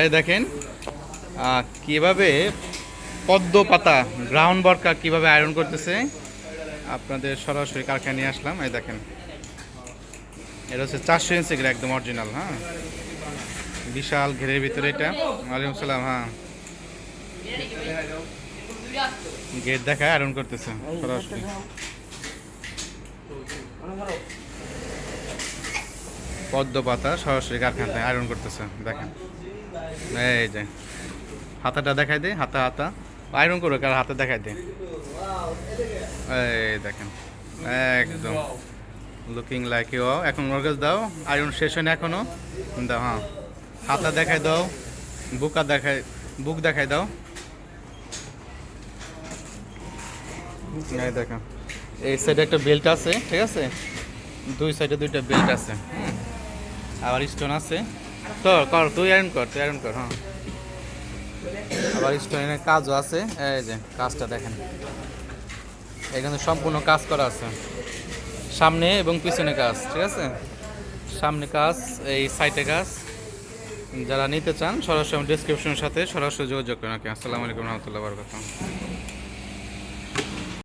এই দেখেন কীভাবে পদ্ম পাতা গ্রাউন্ড বরকা কীভাবে আয়রন করতেছে, আপনাদের সরাসরি কারখানায় নিয়ে আসলাম। এই দেখেন, এটা হচ্ছে চারশো ইঞ্চি একদম অরিজিনাল হ্যাঁ? বিশাল ঘেরের ভিতরে এটা। ওয়ালাইকুম সালাম হ্যাঁ। গেট দেখা আয়রন করতেছে, সরাসরি। পদ্ম পাতা সরাসরি কারখানায় আয়রন করতেছে, দেখেন। এই যে, হাতাটা দেখাই দে, হাতা হাতা। আয়রন করো কার হাতে দেখাই দে। এই দেখেন, একদম। লুকিং লাইক ইউ এখন মরগেজ দাও, আয়রন শেষ হয়নি এখনও। দাও হ্যাঁ। হাতা দেখাই দাও, বুকা দেখাই, বুক দেখাই দাও। এই দেখো এই সাইডে একটা বেল্ট আছে, ঠিক আছে? দুই সাইডে দুইটা বেল্ট আছে আবার স্টোন আছে। তো কর, তুই আয়রন কর, তুই আয়রন কর হ্যাঁ। আবার স্টোনের কাজও আছে, এই যে, কাজটা দেখেন। এখানে সম্পূর্ণ কাজ করা আছে। সামনে এবং পিছনে কাজ, ঠিক আছে? সামনে কাজ, এই সাইটে কাজ। যারা নিতে চান, সরাসরি ডিসক্রিপশনের সাথে সরাসরি যোগাযোগ করেন। আসসালামু আলাইকুম রহমতুল্লাহ বরকাতুহ।